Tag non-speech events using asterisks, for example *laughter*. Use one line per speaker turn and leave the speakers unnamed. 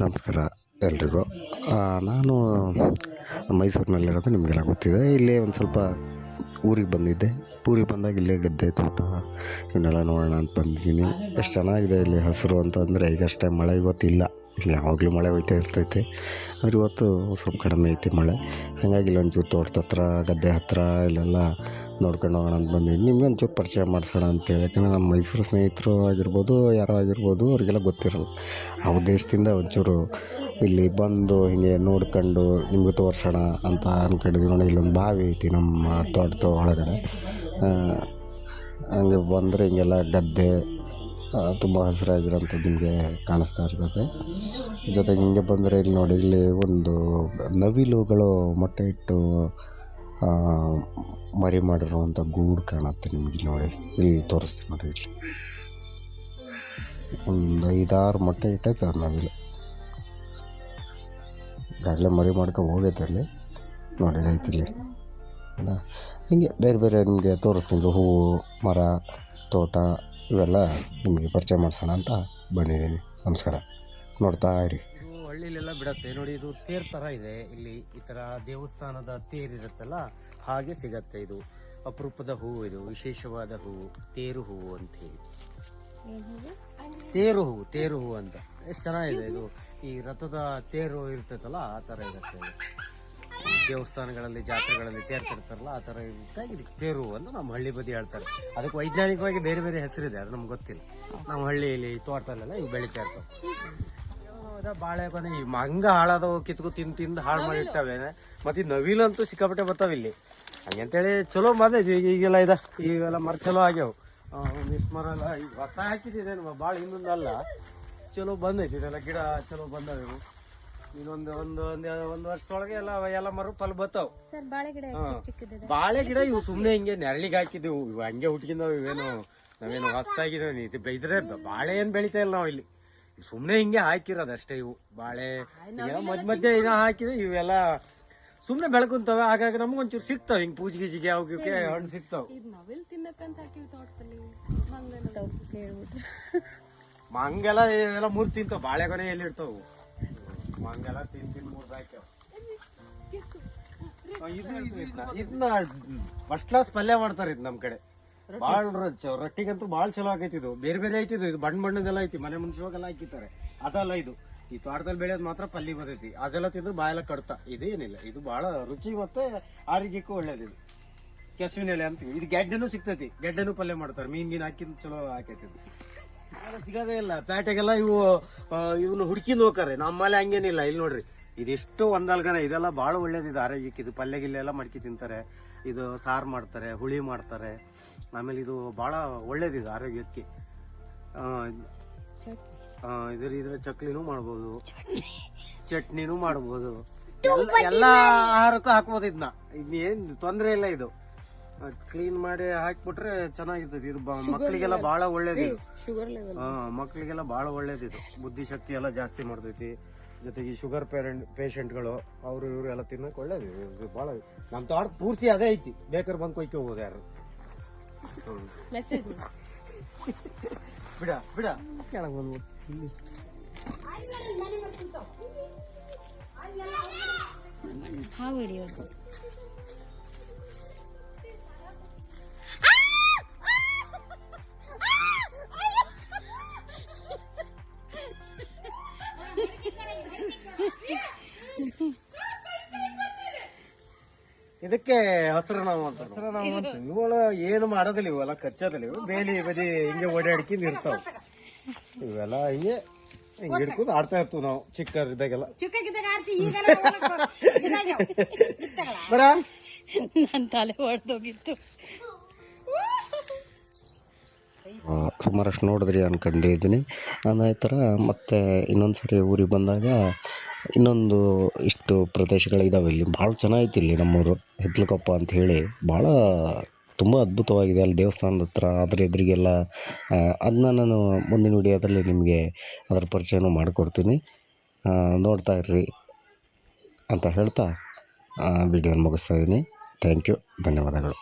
ನಮಸ್ಕಾರ ಎಲ್ರಿಗೂ. ನಾನು ಮೈಸೂರಿನಲ್ಲಿರೋದು ನಿಮಗೆಲ್ಲ ಗೊತ್ತಿದೆ. ಇಲ್ಲಿ ಒಂದು ಸ್ವಲ್ಪ ಊರಿಗೆ ಬಂದಿದ್ದೆ. ಊರಿಗೆ ಬಂದಾಗ ಇಲ್ಲೇ ಗದ್ದೆ ತೋಟ ಇವನ್ನೆಲ್ಲ ನೋಡೋಣ ಅಂತ ಬಂದಿದ್ದೀನಿ. ಎಷ್ಟು ಚೆನ್ನಾಗಿದೆ ಇಲ್ಲಿ ಹಸಿರು ಅಂತಂದರೆ, ಈಗಷ್ಟೇ ಮಳೆ ಇವತ್ತಿಲ್ಲ ಯಾವಾಗಲೂ ಮಳೆ ಹೋಯ್ತಾ ಇರ್ತೈತೆ. ಆದರೆ ಇವತ್ತು ಸ್ವಲ್ಪ ಕಡಿಮೆ ಐತಿ ಮಳೆ. ಹಾಗಾಗಿ ಇಲ್ಲೊಂಚೂರು ತೋಟದ ಹತ್ರ, ಗದ್ದೆ ಹತ್ರ ಇಲ್ಲೆಲ್ಲ ನೋಡ್ಕೊಂಡು ಹೋಗೋಣ ಅಂತ ಬಂದಿದ್ದೀನಿ. ನಿಮಗೆ ಒಂಚೂರು ಪರಿಚಯ ಮಾಡಿಸೋಣ ಅಂತೇಳಿ. ಯಾಕಂದರೆ ನಮ್ಮ ಮೈಸೂರು ಸ್ನೇಹಿತರು ಆಗಿರ್ಬೋದು, ಯಾರೋ ಆಗಿರ್ಬೋದು, ಅವರಿಗೆಲ್ಲ ಗೊತ್ತಿರಲ್ಲ. ಆ ಉದ್ದೇಶದಿಂದ ಒಂಚೂರು ಇಲ್ಲಿ ಬಂದು ಹೀಗೆ ನೋಡ್ಕೊಂಡು ನಿಮಗೆ ತೋರಿಸೋಣ ಅಂತ ಅಂದ್ಕೊಂಡಿದ್ವಿ ನೋಡಿ, ಇಲ್ಲೊಂದು ಬಾವಿ ಐತಿ ನಮ್ಮ ತೋಟದ ಒಳಗಡೆ. ಹಂಗೆ ಬಂದರೆ ಹಿಂಗೆಲ್ಲ ಗದ್ದೆ ತುಂಬ ಹಸಿರಾಗಿರೋಂಥದ್ದು ನಿಮಗೆ ಕಾಣಿಸ್ತಾ ಇರ್ತದೆ. ಜೊತೆಗೆ ಹಿಂಗೆ ಬಂದರೆ ಇಲ್ಲಿ ನೋಡಿ, ಇಲ್ಲಿ ಒಂದು ನವಿಲುಗಳು ಮೊಟ್ಟೆ ಇಟ್ಟು ಮರಿ ಮಾಡಿರುವಂಥ ಗೂಡು ಕಾಣುತ್ತೆ ನಿಮಗೆ ನೋಡಿ. ಇಲ್ಲಿ ತೋರಿಸ್ತೀನಿ ನೋಡಿ ಇಲ್ಲಿ. ಒಂದು ಐದಾರು ಮೊಟ್ಟೆ ಇಟ್ಟೈತೆ ಅದು ನವಿಲು. ಈಗಾಗಲೇ ಮರಿ ಮಾಡ್ಕೊ ಹೋಗೈತೆ ಅಲ್ಲಿ. ನೋಡಿ ರೈತಲ್ಲಿ ಹೀಗೆ ಬೇರೆ ಬೇರೆ ನಿಮಗೆ ತೋರಿಸ್ತೀನಿ. ಹೂವು, ಮರ, ತೋಟ ಇವೆಲ್ಲ ನಿಮಗೆ ಪರಿಚಯ ಮಾಡಿಸೋಣ ಅಂತ ಬಂದಿದ್ದೀನಿ. ನಮಸ್ಕಾರ. ನೋಡ್ತಾ ಇರಿ.
ಹಳ್ಳಿಲೆಲ್ಲ ಬಿಡತ್ತೆ. ನೋಡಿ, ಇದು ತೇರ್ ತರ ಇದೆ. ಇಲ್ಲಿ ಈ ತರ ದೇವಸ್ಥಾನದ ತೇರ್ ಇರುತ್ತಲ್ಲ, ಹಾಗೆ ಸಿಗತ್ತೆ ಇದು. ಅಪರೂಪದ ಹೂವು ಇದು, ವಿಶೇಷವಾದ ಹೂವು, ತೇರು ಹೂವು ಅಂತ ಹೇಳಿ. ತೇರು ಹೂವು ತೇರು ಹೂವು ಅಂತ. ಎಷ್ಟು ಚೆನ್ನಾಗಿದೆ ಇದು. ಈ ರಥದ ತೇರು ಇರ್ತೈತಲ್ಲ, ಆ ತರ ಇರುತ್ತೆ ದೇವಸ್ಥಾನಗಳಲ್ಲಿ, ಜಾತ್ರೆಗಳಲ್ಲಿ ತೇರ್ತಿರ್ತಾರಲ್ಲ ಆ ಥರ ಇದಕ್ಕಾಗಿ ಇದಕ್ಕೆ ತೇರು ಅಂತ ನಮ್ಮ ಹಳ್ಳಿ ಬದಿ ಹೇಳ್ತಾರೆ. ಅದಕ್ಕೆ ವೈಜ್ಞಾನಿಕವಾಗಿ ಬೇರೆ ಬೇರೆ ಹೆಸರಿದೆ, ಅದು ನಮ್ಗೆ ಗೊತ್ತಿಲ್ಲ. ನಮ್ಮ ಹಳ್ಳಿಯಲ್ಲಿ ತೋಟದಲ್ಲೆಲ್ಲ ಈಗ ಬೆಳಿತಾ ಇರ್ತವೆ. ಬಾಳೆ ಕೊನೆ ಈ ಮಂಗ ಹಾಳಾದವು, ಕಿತ್ಕೊ ತಿಂದು ತಿಂದು ಹಾಳು ಮಾಡಿರ್ತವೆ ಮತ್ತೆ ಈ ನವಿಲಂತೂ ಸಿಕ್ಕಾಪಟ್ಟೆ ಬರ್ತಾವ ಇಲ್ಲಿ. ಹಂಗಂತೇಳಿ ಚಲೋ ಬಂದೈತಿ, ಈಗ ಈಗೆಲ್ಲ ಇದ, ಈಗೆಲ್ಲ ಮರ ಚಲೋ ಆಗ್ಯಾವ. ಮಿಸ್ ಮರ ಎಲ್ಲ ಈಗ ಹೊಸ ಹಾಕಿದ್ದೇನು ಭಾಳ ಹಿಂದಲ್ಲ ಚಲೋ ಬಂದೈತಿ, ಇದೆಲ್ಲ ಗಿಡ ಚಲೋ ಬಂದಾವ. ಇನ್ನೊಂದು ಒಂದು ಒಂದು ಒಂದು ವರ್ಷದೊಳಗೆ ಎಲ್ಲ ಎಲ್ಲ ಮರ ಫಲ ಬರ್ತಾವ
ಸರ್ ಬಾಳೆ ಗಿಡ
ಹಾ.
ಚಿಕ್ಕದಿದೆ.
ಬಾಳೆ ಗಿಡ ಇವು ಸುಮ್ನೆ ಹಿಂಗೆ ನೆರಳಿಗೆ ಹಾಕಿದ್ವು ಇವು ಹಂಗೆ ಹುಟ್ಕಿಂದವು ಇವೇನು ನಾವೇನು ಹೊಸ್ತಾಗಿದ್ದೇವೆ ಇದ್ರೆ ಬಾಳೆ ಏನ್ ಬೆಳಿತಾ ಇಲ್ಲ ನಾವು ಇಲ್ಲಿ ಸುಮ್ನೆ ಹಿಂಗೆ ಹಾಕಿರೋದಷ್ಟೇ ಇವು. ಬಾಳೆ ಮಧ್ಯ ಮಧ್ಯೆ ಏನೋ ಹಾಕಿದ್ರೆ ಇವೆಲ್ಲ ಸುಮ್ನೆ ಬೆಳಕುಂತವೆ. ಹಾಗಾಗಿ ನಮ್ಗೊಂಚೂರು ಸಿಗ್ತಾವ ಹಿಂಗ್ ಪೂಜೆ ಗೀಜಿಗೆ ಅವಕ್ಕೆ ಹಣ್ಣು ಸಿಗ್ತಾವ.
ಇದು ನವಿಲ್ ತಿನ್ನಕ್ಕಂತ ಹಾಕಿವಿ ತೋಟದಲ್ಲಿ? ಮಂಗನ
ಮಂಗೆಲ್ಲ ಇವೆಲ್ಲ ಮೂರ್ ತಿಂತಾವ ಬಾಳೆಗೊನೆ ಎಲ್ಲಿ ಇರ್ತಾವ ಮಂಗೆಲ್ಲ ತಿನ್ ತಿನ್ ಇದನ್ನ ಫಸ್ಟ್ ಕ್ಲಾಸ್ ಪಲ್ಯ ಮಾಡ್ತಾರೆ ಇದು ನಮ್ ಕಡೆ. ಬಾಳ್ ರೊಟ್ಟಿಗಂತೂ ಬಾಳ್ ಚಲೋ ಆಗೈತಿ ಇದು. ಬೇರೆ ಬೇರೆ ಐತಿ ಇದು. ಬಣ್ಣ ಬಣ್ಣದೆಲ್ಲ ಐತಿ. ಮನೆ ಮುಂಚೆಗೆಲ್ಲ ಹಾಕಿತಾರೆ ಅದಲ್ಲ ಇದು. ಈ ತೋಟದಲ್ಲಿ ಬೆಳೆಯೋದು ಮಾತ್ರ ಪಲ್ಲಿ ಬರ್ತೈತಿ. ಅದೆಲ್ಲ ತಿಂದ್ರೆ ಬಾಯೆಲ್ಲ ಕಡ್ತ. ಇದೇನಿಲ್ಲ. ಇದು ಬಹಳ ರುಚಿ ಮತ್ತೆ ಆರೋಗ್ಯಕ್ಕೂ ಒಳ್ಳೇದು ಇದು. ಕೆಸುವಿನ ಎಲೆ ಅಂತೀವಿ. ಇದು ಗೆಡ್ಡೆನೂ ಸಿಗ್ತೈತಿ. ಗೆಡ್ಡೆನೂ ಪಲ್ಯ ಮಾಡ್ತಾರೆ. ಮೀನ್ ಮೀನ್ ಹಾಕಿದ್ ಚಲೋ ಹಾಕೈತಿ ಸಿಗೋದೇ ಇಲ್ಲ. ಪ್ಯಾಟೆಗೆಲ್ಲ ಇವು ಇವನು ಹುಡುಕಿ ಹೋಗ್ತಾರೆ. ನಮ್ಮಲ್ಲಿ ಹಂಗೇನಿಲ್ಲ. ಇಲ್ಲಿ ನೋಡ್ರಿ ಇದಿಷ್ಟು ಒಂದಲ್ಗನ ಇದೆಲ್ಲ ಬಹಳ ಒಳ್ಳೇದಿದೆ ಆರೋಗ್ಯಕ್ಕೆ. ಇದು ಪಲ್ಯ ಗಿಲ್ಲೆ ಎಲ್ಲ ಮಡ್ಕಿ ತಿಂತಾರೆ. ಇದು ಸಾರು ಮಾಡ್ತಾರೆ ಹುಳಿ ಮಾಡ್ತಾರೆ. ಆಮೇಲೆ ಇದು ಬಹಳ ಒಳ್ಳೇದಿದೆ ಆರೋಗ್ಯಕ್ಕೆ. ಇದ್ರ ಇದ್ರ ಚಕ್ಲಿನೂ ಮಾಡ್ಬೋದು. ಚಟ್ನಿನೂ ಮಾಡ್ಬೋದು. ಎಲ್ಲ- ಆಹಾರಕ್ಕೂ ಹಾಕ್ಬೋದು ಇದನ್ನ ಇದೇನ್ ತೊಂದರೆ ಇಲ್ಲ ಇದು. ಕ್ಲೀನ್ ಮಾಡಿ ಹಾಕ್ಬಿಟ್ರೆ ಚೆನ್ನಾಗಿರ್ತದೆ ಇದು ಬ- ಮಕ್ಳಿಗೆಲ್ಲ ಬಹಳ ಒಳ್ಳೇದು
ಶುಗರ್ ಲೆವೆಲ್
ಹಾ ಮಕ್ಳಿಗೆಲ್ಲ ಬಹಳ ಒಳ್ಳೇದಿದು. ಬುದ್ಧಿಶಕ್ತಿ ಎಲ್ಲ ಜಾಸ್ತಿ ಮಾಡ್ತೈತಿ. ಜೊತೆಗೆ ಶುಗರ್ ಪೇರೆಂಟ್ ಪೇಷಂಟ್ಗಳು ಅವರು ಇವರು ಎಲ್ಲ ತಿನ್ನಕ್ ಒಳ್ಳೇದು ಇದು ಬಹಳ ನಮ್ ತೋಟ ಪೂರ್ತಿ ಅದೇ ಐತಿ. ಬೇಕಾದ್ರೆ ಬಂದ್ ಕೊಯ್ಕೊ ಹೋಗೋದು ಯಾರು.
ಮೆಸೇಜ್
ಬಿಡ ಬಿಡ. ಕೆಳಗ್. ಇಲ್ಲಿ
ಹಾ ವಿಡಿಯೋ
ಇದಕ್ಕೆ ಹಸಿರು ನಾವು ಅಂತ ಹಸಿರು ನಾವು ಅಂತ ಇವಳ ಏನು ಮಾಡೋದಿಲ್ಲ ಇವೆಲ್ಲ ಕಚ್ಚೋದಿಲ್ಲ. ಇವು ಬೇಲಿ ಬದಿ ಹಿಂಗೆ ಓಡಾಡ್ಕೊಂಡು ಇರ್ತಾವ ಇವೆಲ್ಲ ಹಿಂಗೆ ಹಿಂಗೆ ಹಿಡ್ಕೊಂಡು ಆಡ್ತಾ ಇರ್ತೀವಿ ನಾವು ಚಿಕ್ಕರಿದ್ದಾಗೆಲ್ಲ *laughs* ಬರ?
ನನ್ನ ತಲೆ ಹೊಡೆದೋಗಿತ್ತು
ಆ, ಸುಮಾರಷ್ಟು ನೋಡಿದ್ರಿ ಅನ್ಕೊಂಡಿದ್ದೀನಿ ಅದೇ ಥರ ಮತ್ತೆ ಇನ್ನೊಂದು ಸರಿ ಊರಿಗೆ ಬಂದಾಗ ಇನ್ನೊಂದು ಇಷ್ಟು ಪ್ರದೇಶಗಳಿದ್ದಾವೆ ಇಲ್ಲಿ ಭಾಳ ಚೆನ್ನಾಗೈತಿ ಇಲ್ಲಿ ನಮ್ಮೂರು. ಹಿತ್ಲಕೊಪ್ಪ ಅಂತ ಹೇಳಿ ಭಾಳ ತುಂಬ ಅದ್ಭುತವಾಗಿದೆ ಅಲ್ಲಿ ದೇವಸ್ಥಾನದ ಹತ್ರ. ಅದ್ರ ಎದುರಿಗೆಲ್ಲ ಅದನ್ನ ನಾನು ಮುಂದಿನ ವಿಡಿಯೋದಲ್ಲಿ ನಿಮಗೆ ಅದರ ಪರಿಚಯನೂ ಮಾಡಿಕೊಡ್ತೀನಿ. ನೋಡ್ತಾ ಇರ್ರಿ ಅಂತ ಹೇಳ್ತಾ ವಿಡಿಯೋನ ಮುಗಿಸ್ತಾ ಇದ್ದೀನಿ. ಥ್ಯಾಂಕ್ ಯು ಧನ್ಯವಾದಗಳು.